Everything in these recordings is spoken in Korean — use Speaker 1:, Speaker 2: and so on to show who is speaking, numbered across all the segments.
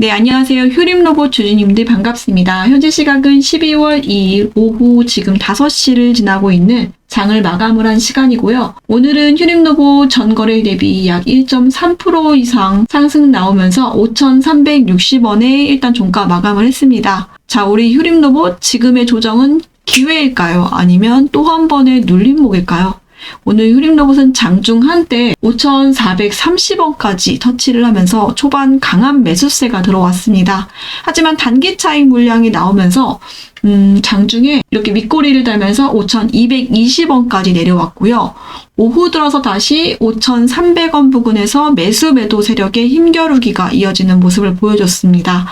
Speaker 1: 네, 안녕하세요. 효림로봇 주주님들 반갑습니다. 현재 시각은 12월 2일 오후 지금 5시를 지나고 있는 장을 마감을 한 시간이고요. 오늘은 휴림로봇 전거래 대비 약 1.3% 이상 상승 나오면서 5,360원에 일단 종가 마감을 했습니다. 자, 우리 휴림로봇 지금의 조정은 기회일까요? 아니면 또 한 번의 눌림목일까요? 오늘 휴림로봇은 장중 한때 5,430원까지 터치를 하면서 초반 강한 매수세가 들어왔습니다. 하지만 단기 차익 물량이 나오면서 음, 장중에 이렇게 윗꼬리를 달면서 5,220원까지 내려왔고요. 오후 들어서 다시 5,300원 부근에서 매수 매도 세력의 힘겨루기가 이어지는 모습을 보여줬습니다.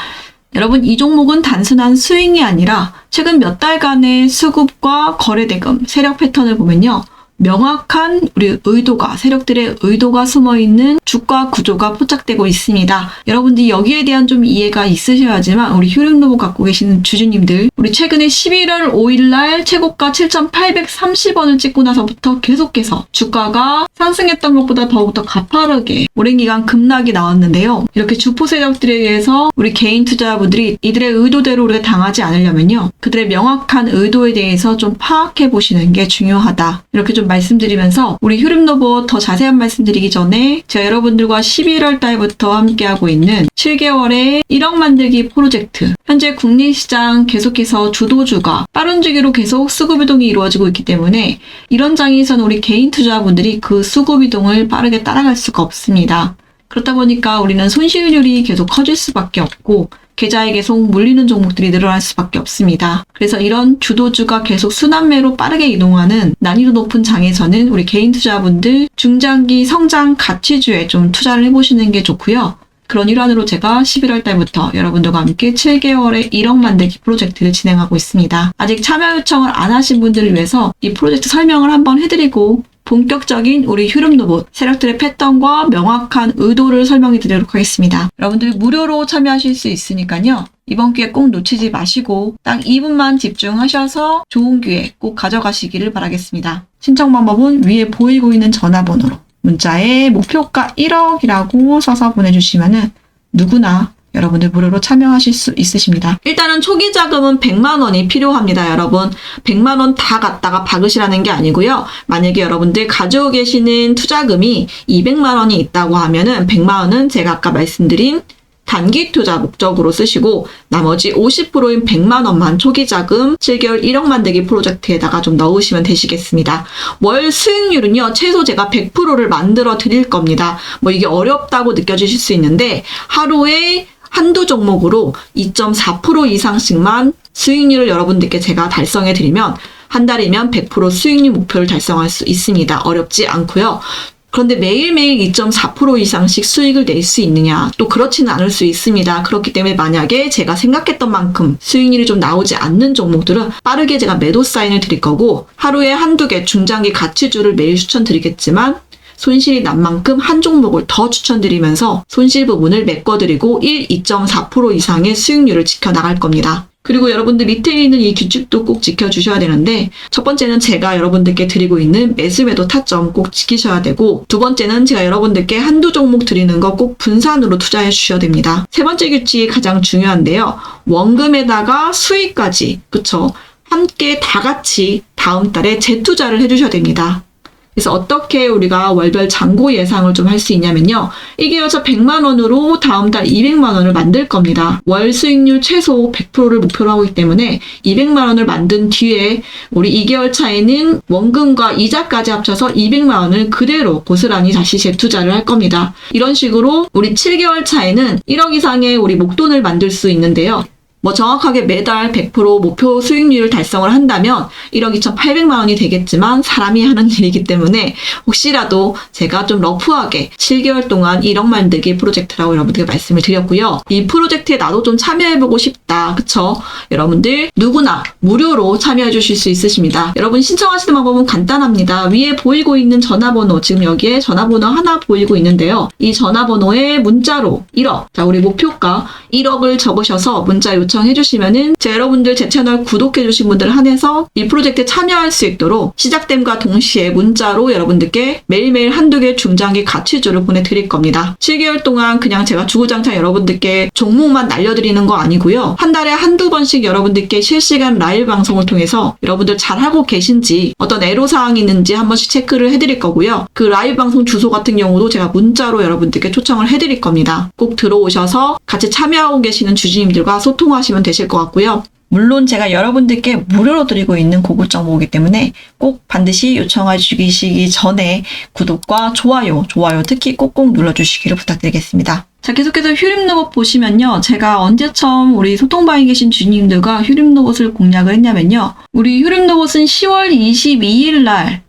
Speaker 1: 여러분, 이 종목은 단순한 스윙이 아니라 최근 몇 달간의 수급과 거래 대금, 세력 패턴을 보면요. 명확한 우리 의도가, 세력들의 의도가 숨어 있는 주가 구조가 포착되고 있습니다. 여러분들이 여기에 대한 좀 이해가 있으셔야지만 우리 휴림로봇 갖고 계시는 주주님들, 우리 최근에 11월 5일 날 최고가 7,830원을 찍고 나서부터 계속해서 주가가 상승했던 것보다 더욱더 가파르게 오랜 기간 급락이 나왔는데요. 이렇게 주포 세력들에 의해서 우리 개인 투자자분들이 이들의 의도대로 우리가 당하지 않으려면요. 그들의 명확한 의도에 대해서 좀 파악해 보시는 게 중요하다. 이렇게 좀 말씀드리면서 우리 휴림로봇 더 자세한 말씀드리기 전에 제가 여러분들과 11월 달부터 함께하고 있는 7개월의 1억 만들기 프로젝트 현재 국내 시장 계속해서 주도주가 빠른 주기로 계속 수급 이동이 이루어지고 있기 때문에 이런 장에서는 우리 개인 투자자분들이 그 수급 이동을 빠르게 따라갈 수가 없습니다. 그렇다 보니까 우리는 손실률이 계속 커질 수밖에 없고 계좌에 계속 물리는 종목들이 늘어날 수밖에 없습니다. 그래서 이런 주도주가 계속 순환매로 빠르게 이동하는 난이도 높은 장에서는 우리 개인 투자분들 중장기 성장 가치주에 좀 투자를 해보시는 게 좋고요. 그런 일환으로 제가 11월 달부터 여러분들과 함께 7개월의 1억 만들기 프로젝트를 진행하고 있습니다. 아직 참여 요청을 안 하신 분들을 위해서 이 프로젝트 설명을 한번 해드리고 본격적인 우리 휴름 로봇 세력들의 패턴과 명확한 의도를 설명해 드리도록 하겠습니다. 여러분들 무료로 참여하실 수 있으니까요. 이번 기회 꼭 놓치지 마시고 딱 2분만 집중하셔서 좋은 기회 꼭 가져가시기를 바라겠습니다. 신청 방법은 위에 보이고 있는 전화번호로 문자에 목표가 1억이라고 써서 보내주시면은 누구나 여러분들 무료로 참여하실 수 있으십니다. 일단은 초기 자금은 100만 원이 필요합니다, 여러분. 100만 원 다 갖다가 박으시라는 게 아니고요. 만약에 여러분들 가지고 계시는 투자금이 200만 원이 있다고 하면은 100만 원은 제가 아까 말씀드린 단기 투자 목적으로 쓰시고 나머지 50%인 100만 원만 초기 자금 7개월 1억 만들기 프로젝트에다가 좀 넣으시면 되시겠습니다. 월 수익률은요, 최소 제가 100%를 만들어 드릴 겁니다. 뭐 이게 어렵다고 느껴지실 수 있는데 하루에 한두 종목으로 2.4% 이상씩만 수익률을 여러분들께 제가 달성해 드리면 한 달이면 100% 수익률 목표를 달성할 수 있습니다. 어렵지 않고요. 그런데 매일매일 2.4% 이상씩 수익을 낼 수 있느냐? 또 그렇지는 않을 수 있습니다. 그렇기 때문에 만약에 제가 생각했던 만큼 수익률이 좀 나오지 않는 종목들은 빠르게 제가 매도 사인을 드릴 거고 하루에 한두 개 중장기 가치주를 매일 추천드리겠지만 손실이 난 만큼 한 종목을 더 추천드리면서 손실 부분을 메꿔드리고 1, 2.4% 이상의 수익률을 지켜나갈 겁니다. 그리고 여러분들 밑에 있는 이 규칙도 꼭 지켜주셔야 되는데 첫 번째는 제가 여러분들께 드리고 있는 매수 매도 타점 꼭 지키셔야 되고 두 번째는 제가 여러분들께 한두 종목 드리는 거 꼭 분산으로 투자해 주셔야 됩니다. 세 번째 규칙이 가장 중요한데요. 원금에다가 수익까지 그쵸 함께 다 같이 다음 달에 재투자를 해주셔야 됩니다. 그래서 어떻게 우리가 월별 잔고 예상을 좀 할 수 있냐면요. 이게 여자 100만 원으로 다음 달 200만 원을 만들 겁니다. 월 수익률 최소 100%를 목표로 하고 있기 때문에 200만 원을 만든 뒤에 우리 2개월 차에는 원금과 이자까지 합쳐서 200만 원을 그대로 고스란히 다시 재투자를 할 겁니다. 이런 식으로 우리 7개월 차에는 1억 이상의 우리 목돈을 만들 수 있는데요. 뭐 정확하게 매달 100% 목표 수익률을 달성을 한다면 1억 2,800만 원이 되겠지만 사람이 하는 일이기 때문에 혹시라도 제가 좀 러프하게 7개월 동안 1억 만들기 프로젝트라고 여러분들께 말씀을 드렸고요. 이 프로젝트에 나도 좀 참여해보고 싶다. 그쵸? 여러분들 누구나 무료로 참여해 주실 수 있으십니다. 여러분 신청하시는 방법은 간단합니다. 위에 보이고 있는 전화번호 지금 여기에 전화번호 하나 보이고 있는데요. 이 전화번호에 문자로 1억 자 우리 목표가 1억을 적으셔서 문자 요청 요청해 주시면은 제 여러분들 제 채널 구독해 주신 분들 한해서 이 프로젝트에 참여할 수 있도록 시작됨과 동시에 문자로 여러분들께 매일매일 한두 개 중장기 가치주를 보내드릴 겁니다. 7개월 동안 그냥 제가 주구장창 여러분들께 종목만 날려드리는 거 아니고요. 한 달에 한두 번씩 여러분들께 실시간 라이브 방송을 통해서 여러분들 잘하고 계신지 어떤 애로사항이 있는지 한 번씩 체크를 해드릴 거고요. 그 라이브 방송 주소 같은 경우도 제가 문자로 여러분들께 초청을 해드릴 겁니다. 꼭 들어오셔서 같이 참여하고 계시는 주주님들과 소통하 시면 되실 것 같고요. 물론 제가 여러분들께 무료로 드리고 있는 고급 정보이기 때문에 꼭 반드시 요청해 주시기 전에 구독과 좋아요, 좋아요 특히 꼭꼭 눌러주시기를 부탁드리겠습니다. 자, 계속해서 휴림 로봇 보시면요. 제가 언제 처음 우리 소통방에 계신 주님들과 휴림 로봇을 공략을 했냐면요. 우리 휴림 로봇은 10월 22일 날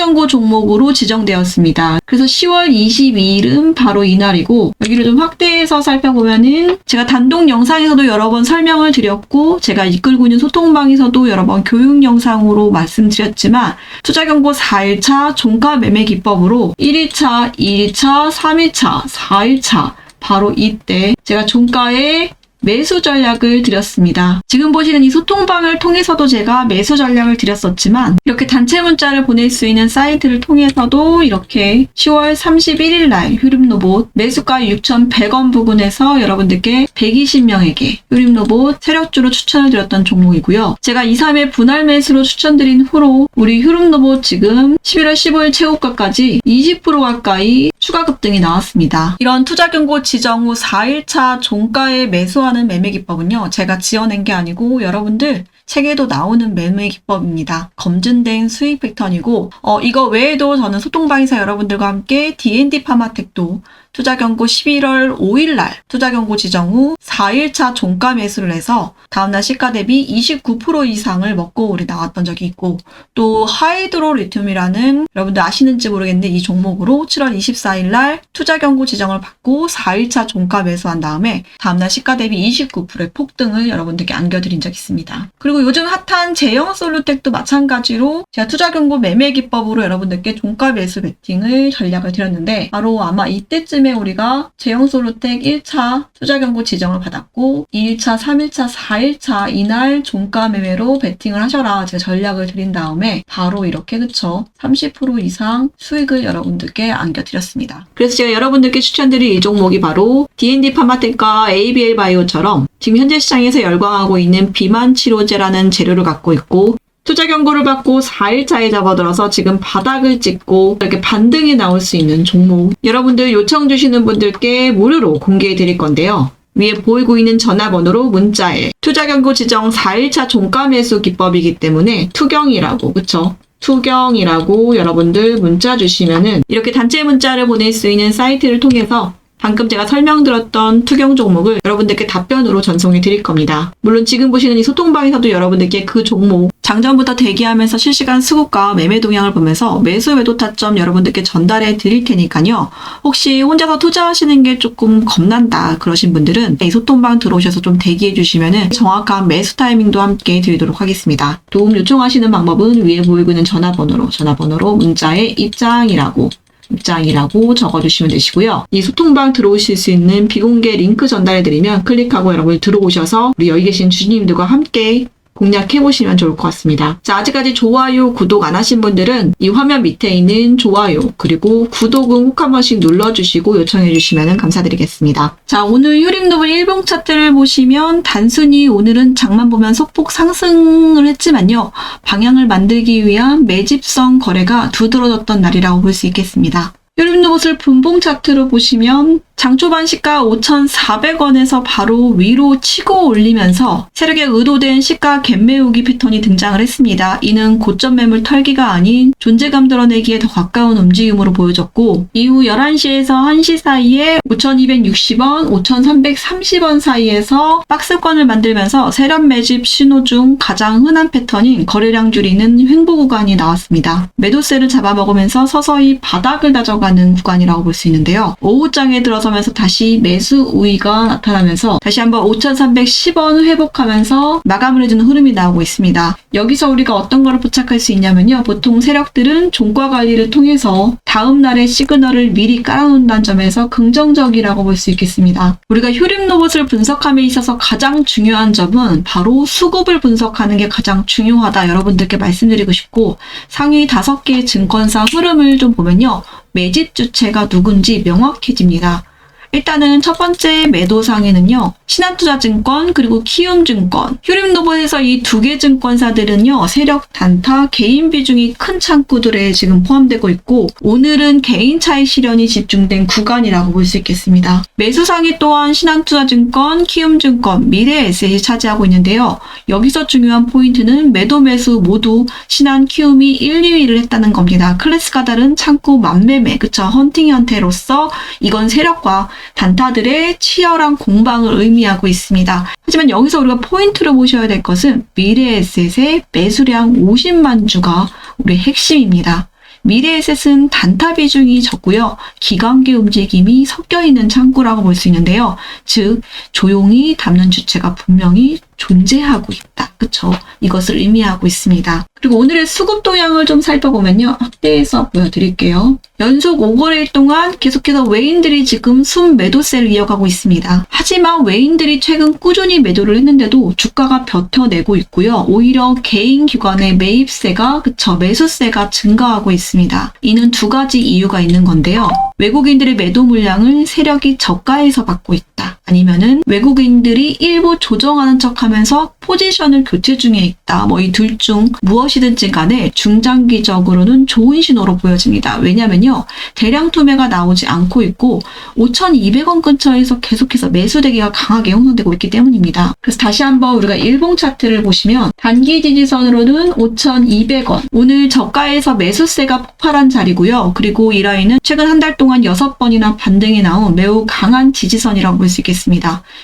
Speaker 1: 경고 종목으로 지정되었습니다. 그래서 10월 22일은 바로 이날이고 여기를 좀 확대해서 살펴보면은 제가 단독 영상에서도 여러 번 설명을 드렸고 제가 이끌고 있는 소통방에서도 여러 번 교육 영상으로 말씀드렸지만 투자 경고 4일차 종가 매매 기법으로 1일차, 2일차, 3일차, 4일차 바로 이때 제가 종가에 매수 전략을 드렸습니다. 지금 보시는 이 소통방을 통해서도 제가 매수 전략을 드렸었지만 이렇게 단체 문자를 보낼 수 있는 사이트를 통해서도 이렇게 10월 31일 날 휴림로봇 매수가 6,100원 부근에서 여러분들께 120명에게 휴림로봇 세력주로 추천을 드렸던 종목이고요. 제가 2, 3회 분할 매수로 추천드린 후로 우리 휴림로봇 지금 11월 15일 최고가까지 20% 가까이 추가 급 등이 나왔습니다. 이런 투자 경고 지정 후 4일차 종가에 매수하는 매매 기법은요. 제가 지어낸 게 아니고 여러분들 책에도 나오는 매매 기법입니다. 검증된 수익 패턴이고 어, 이거 외에도 저는 소통방에서 여러분들과 함께 D&D 파마텍도 투자 경고 11월 5일 날 투자 경고 지정 후 4일차 종가 매수를 해서 다음날 시가 대비 29% 이상을 먹고 우리 나왔던 적이 있고 또 하이드로 리튬이라는 여러분들 아시는지 모르겠는데 이 종목으로 7월 24일 날 투자 경고 지정을 받고 4일차 종가 매수한 다음에 다음날 시가 대비 29%의 폭등을 여러분들께 안겨드린 적이 있습니다. 그리고 요즘 핫한 제형 솔루텍도 마찬가지로 제가 투자 경고 매매 기법으로 여러분들께 종가 매수 베팅을 전략을 드렸는데 바로 아마 이때쯤 에 우리가 제형 솔루텍 1차 투자 경고 지정을 받았고 2일차, 3일차, 4일차 이날 종가 매매로 베팅을 하셔라 제가 전략을 드린 다음에 바로 이렇게 그쵸 30% 이상 수익을 여러분들께 안겨드렸습니다. 그래서 제가 여러분들께 추천드릴 이 종목이 바로 D&D 파마텍과 ABL 바이오처럼 지금 현재 시장에서 열광하고 있는 비만 치료제라는 재료를 갖고 있고 투자 경고를 받고 4일차에 접어들어서 지금 바닥을 찍고 이렇게 반등이 나올 수 있는 종목. 여러분들 요청 주시는 분들께 무료로 공개해 드릴 건데요. 위에 보이고 있는 전화번호로 문자에 투자 경고 지정 4일차 종가 매수 기법이기 때문에 투경이라고 그쵸? 투경이라고 여러분들 문자 주시면은 이렇게 단체 문자를 보낼 수 있는 사이트를 통해서 방금 제가 설명드렸던 투경 종목을 여러분들께 답변으로 전송해 드릴 겁니다. 물론 지금 보시는 이 소통방에서도 여러분들께 그 종목 장전부터 대기하면서 실시간 수급과 매매 동향을 보면서 매수 매도 타점 여러분들께 전달해 드릴 테니까요. 혹시 혼자서 투자하시는 게 조금 겁난다 그러신 분들은 이 소통방 들어오셔서 좀 대기해 주시면은 정확한 매수 타이밍도 함께 드리도록 하겠습니다. 도움 요청하시는 방법은 위에 보이고 있는 전화번호로 전화번호로 문자에 입장이라고 입장이라고 적어주시면 되시고요. 이 소통방 들어오실 수 있는 비공개 링크 전달해드리면 클릭하고 여러분 들어오셔서 우리 여기 계신 주님들과 함께 공략해보시면 좋을 것 같습니다. 자, 아직까지 좋아요, 구독 안 하신 분들은 이 화면 밑에 있는 좋아요, 그리고 구독은 꼭 한 번씩 눌러주시고 요청해주시면 감사드리겠습니다. 자, 오늘 효림노블 일봉 차트를 보시면 단순히 오늘은 장만 보면 소폭 상승을 했지만요. 방향을 만들기 위한 매집성 거래가 두드러졌던 날이라고 볼 수 있겠습니다. 효림노봇을 분봉 차트로 보시면 장초반 시가 5,400원에서 바로 위로 치고 올리면서 세력의 의도된 시가 갭매우기 패턴이 등장을 했습니다. 이는 고점 매물 털기가 아닌 존재감 드러내기에 더 가까운 움직임으로 보여졌고 이후 11시에서 1시 사이에 5,260원, 5,330원 사이에서 박스권을 만들면서 세력 매집 신호 중 가장 흔한 패턴인 거래량 줄이는 횡보 구간이 나왔습니다. 매도세를 잡아먹으면서 서서히 바닥을 다져가는 구간이라고 볼 수 있는데요. 오후장에 들어서 들어서면서 다시 매수 우위가 나타나면서 다시 한번 5,310원 회복하면서 마감을 해주는 흐름이 나오고 있습니다. 여기서 우리가 어떤 거를 포착할 수 있냐면요. 보통 세력들은 종가 관리를 통해서 다음 날의 시그널을 미리 깔아놓는다는 점에서 긍정적이라고 볼 수 있겠습니다. 우리가 효림 로봇을 분석함에 있어서 가장 중요한 점은 바로 수급을 분석하는 게 가장 중요하다 여러분들께 말씀드리고 싶고 상위 5개의 증권사 흐름을 좀 보면요. 매집 주체가 누군지 명확해집니다. 일단은 첫 번째 매도 상에는요, 신한투자증권, 그리고 키움증권, 휴림노봇에서 이 두 개 증권사들은요, 세력 단타, 개인 비중이 큰 창구들에 지금 포함되고 있고, 오늘은 개인 차익 실현이 집중된 구간이라고 볼 수 있겠습니다. 매수상이 또한 신한투자증권, 키움증권, 미래에셋이 차지하고 있는데요. 여기서 중요한 포인트는 매도 매수 모두 신한 키움이 1, 2위를 했다는 겁니다. 클래스가 다른 창구 만매매, 그쵸? 헌팅 형태로서 이건 세력과 단타들의 치열한 공방을 의미하고 있습니다. 하지만 여기서 우리가 포인트로 보셔야 될 것은 미래에셋의 매수량 50만 주가 우리 핵심입니다. 미래에셋은 단타 비중이 적고요. 기관계 움직임이 섞여 있는 창구라고 볼 수 있는데요. 즉 조용히 담는 주체가 분명히 존재하고 있다. 그쵸? 이것을 의미하고 있습니다. 그리고 오늘의 수급 동향을 좀 살펴보면요. 확대해서 보여드릴게요. 연속 5거래일 동안 계속해서 외인들이 지금 순 매도세를 이어가고 있습니다. 하지만 외인들이 최근 꾸준히 매도를 했는데도 주가가 버텨내고 있고요. 오히려 개인 기관의 매입세가 그쵸 매수세가 증가하고 있습니다. 이는 두 가지 이유가 있는 건데요. 외국인들의 매도 물량을 세력이 저가에서 받고 있다. 아니면은 외국인들이 일부 조정하는 척 하면서 포지션을 교체 중에 있다. 뭐 이 둘 중 무엇이든지 간에 중장기적으로는 좋은 신호로 보여집니다. 왜냐면요. 대량 투매가 나오지 않고 있고 5,200원 근처에서 계속해서 매수 대기가 강하게 형성되고 있기 때문입니다. 그래서 다시 한번 우리가 일봉 차트를 보시면 단기 지지선으로는 5,200원. 오늘 저가에서 매수세가 폭발한 자리고요. 그리고 이 라인은 최근 한 달 동안 6번이나 반등이 나온 매우 강한 지지선이라고 볼 수 있겠습니다.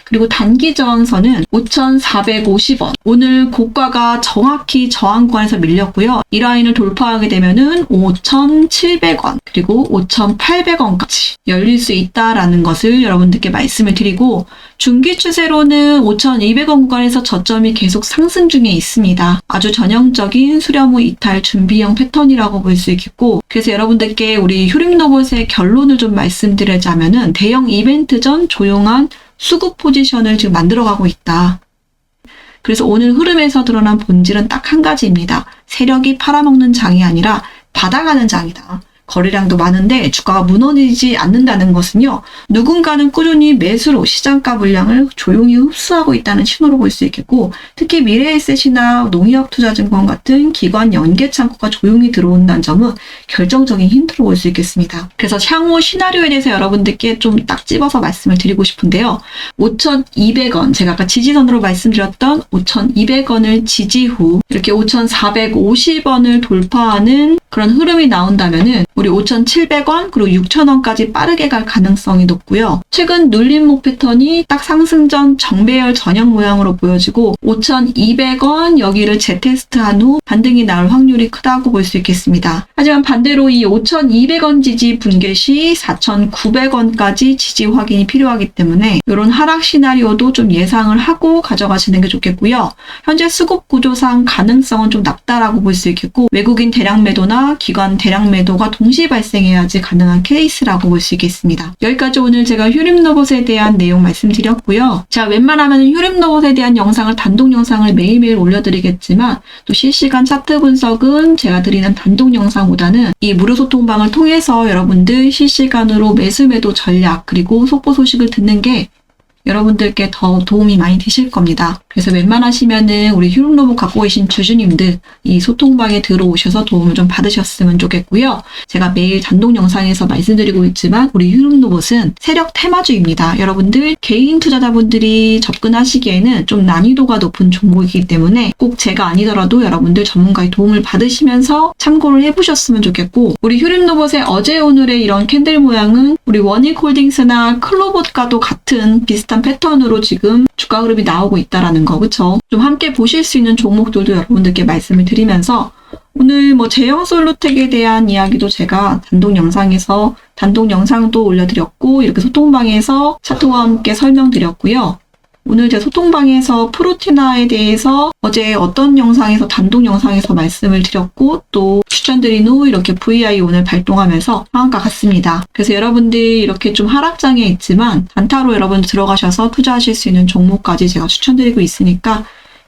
Speaker 1: 그리고 단기 저항선은 5,450원. 오늘 고가가 정확히 저항권에서 밀렸고요. 이 라인을 돌파하게 되면은 5,700원 그리고 5,800원까지 열릴 수 있다라는 것을 여러분들께 말씀을 드리고 중기 추세로는 5,200원 구간에서 저점이 계속 상승 중에 있습니다. 아주 전형적인 수렴 후 이탈 준비형 패턴이라고 볼 수 있겠고 그래서 여러분들께 우리 휴림로봇의 결론을 좀 말씀드리자면은 대형 이벤트 전 조용한 수급 포지션을 지금 만들어가고 있다. 그래서 오늘 흐름에서 드러난 본질은 딱 한 가지입니다. 세력이 팔아먹는 장이 아니라 받아가는 장이다. 거래량도 많은데 주가가 무너지지 않는다는 것은요. 누군가는 꾸준히 매수로 시장가 물량을 조용히 흡수하고 있다는 신호로 볼 수 있겠고 특히 미래에셋이나 농협투자증권 같은 기관 연계 창구가 조용히 들어온다는 점은 결정적인 힌트로 볼 수 있겠습니다. 그래서 향후 시나리오에 대해서 여러분들께 좀 딱 집어서 말씀을 드리고 싶은데요. 5,200원 제가 아까 지지선으로 말씀드렸던 5,200원을 지지 후 이렇게 5,450원을 돌파하는 그런 흐름이 나온다면은 우리 5,700원 그리고 6,000원까지 빠르게 갈 가능성이 높고요. 최근 눌림목 패턴이 딱 상승 전 정배열 전형 모양으로 보여지고 5,200원 여기를 재테스트한 후 반등이 나올 확률이 크다고 볼 수 있겠습니다. 하지만 반대로 이 5,200원 지지 붕괴 시 4,900원까지 지지 확인이 필요하기 때문에 이런 하락 시나리오도 좀 예상을 하고 가져가시는 게 좋겠고요. 현재 수급 구조상 가능성은 좀 낮다라고 볼 수 있겠고 외국인 대량 매도나 기관 대량 매도가 동시 발생해야지 가능한 케이스라고 볼 수 있겠습니다. 여기까지 오늘 제가 휴림 로봇에 대한 내용 말씀드렸고요. 제가 웬만하면 휴림 로봇에 대한 영상을 단독 영상을 매일매일 올려드리겠지만 또 실시간 차트 분석은 제가 드리는 단독 영상보다는 이 무료 소통방을 통해서 여러분들 실시간으로 매수 매도 전략 그리고 속보 소식을 듣는 게 여러분들께 더 도움이 많이 되실 겁니다. 그래서 웬만하시면은 우리 휴림로봇 갖고 계신 주주님들 이 소통방에 들어오셔서 도움을 좀 받으셨으면 좋겠고요. 제가 매일 단독 영상에서 말씀드리고 있지만 우리 휴림로봇은 세력 테마주입니다. 여러분들 개인 투자자분들이 접근하시기에는 좀 난이도가 높은 종목이기 때문에 꼭 제가 아니더라도 여러분들 전문가의 도움을 받으시면서 참고를 해보셨으면 좋겠고 우리 휴림로봇의 어제 오늘의 이런 캔들 모양은 우리 원익홀딩스나 클로봇과도 같은 비슷한 패턴으로 지금 주가 흐름이 나오고 있다라는 거, 그쵸? 좀 함께 보실 수 있는 종목들도 여러분들께 말씀을 드리면서 오늘 뭐 제형 솔루텍에 대한 이야기도 제가 단독 영상에서 단독 영상도 올려드렸고 이렇게 소통방에서 차트와 함께 설명드렸고요. 오늘 제 소통방에서 프로티나에 대해서 어제 어떤 영상에서 단독 영상에서 말씀을 드렸고 또 추천드린 후 이렇게 VI 오늘 발동하면서 상한가 같습니다. 그래서 여러분들이 이렇게 좀 하락장에 있지만 단타로 여러분 들어가셔서 투자하실 수 있는 종목까지 제가 추천드리고 있으니까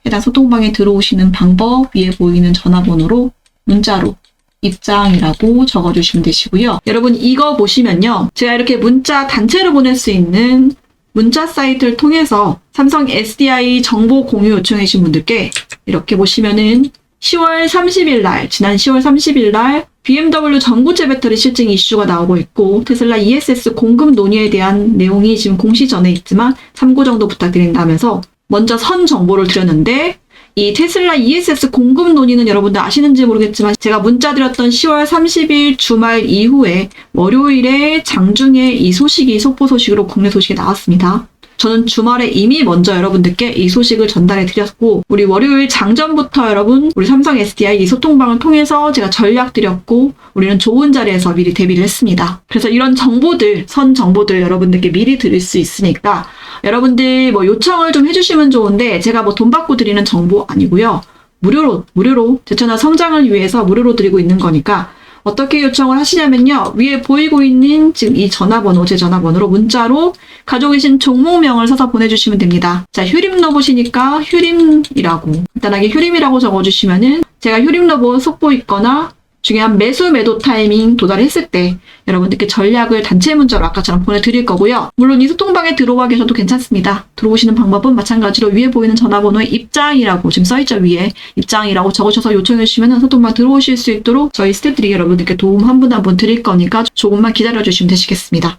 Speaker 1: 해당 소통방에 들어오시는 방법 위에 보이는 전화번호로 문자로 입장이라고 적어주시면 되시고요. 여러분 이거 보시면요. 제가 이렇게 문자 단체로 보낼 수 있는 문자 사이트를 통해서 삼성 SDI 정보 공유 요청해주신 분들께 이렇게 보시면은 10월 30일 날, 지난 10월 30일 날 BMW 전고체 배터리 실증 이슈가 나오고 있고 테슬라 ESS 공급 논의에 대한 내용이 지금 공시 전에 있지만 참고 정도 부탁드린다면서 먼저 선 정보를 드렸는데 이 테슬라 ESS 공급 논의는 여러분들 아시는지 모르겠지만 제가 문자 드렸던 10월 30일 주말 이후에 월요일에 장중에 이 소식이 속보 소식으로 국내 소식이 나왔습니다. 저는 주말에 이미 먼저 여러분들께 이 소식을 전달해 드렸고 우리 월요일 장전부터 여러분 우리 삼성 SDI 이 소통방을 통해서 제가 전략 드렸고 우리는 좋은 자리에서 미리 대비를 했습니다. 그래서 이런 정보들 선 정보들 여러분들께 미리 드릴 수 있으니까 여러분들 뭐 요청을 좀 해주시면 좋은데 제가 뭐 돈 받고 드리는 정보 아니고요. 무료로 무료로 제 채널 성장을 위해서 무료로 드리고 있는 거니까 어떻게 요청을 하시냐면요. 위에 보이고 있는 지금 이 전화번호, 제 전화번호로 문자로 가지고 계신 종목명을 써서 보내주시면 됩니다. 자, 휴림 로봇이니까 휴림이라고. 간단하게 휴림이라고 적어주시면은 제가 휴림 로봇 속보 있거나 중요한 매수 매도 타이밍 도달했을 때 여러분들께 전략을 단체 문자로 아까처럼 보내드릴 거고요. 물론 이 소통방에 들어와 계셔도 괜찮습니다. 들어오시는 방법은 마찬가지로 위에 보이는 전화번호에 입장이라고 지금 써있죠 위에 입장이라고 적으셔서 요청해 주시면 소통방 들어오실 수 있도록 저희 스태프들이 여러분들께 도움 한 분 한분 드릴 거니까 조금만 기다려 주시면 되시겠습니다.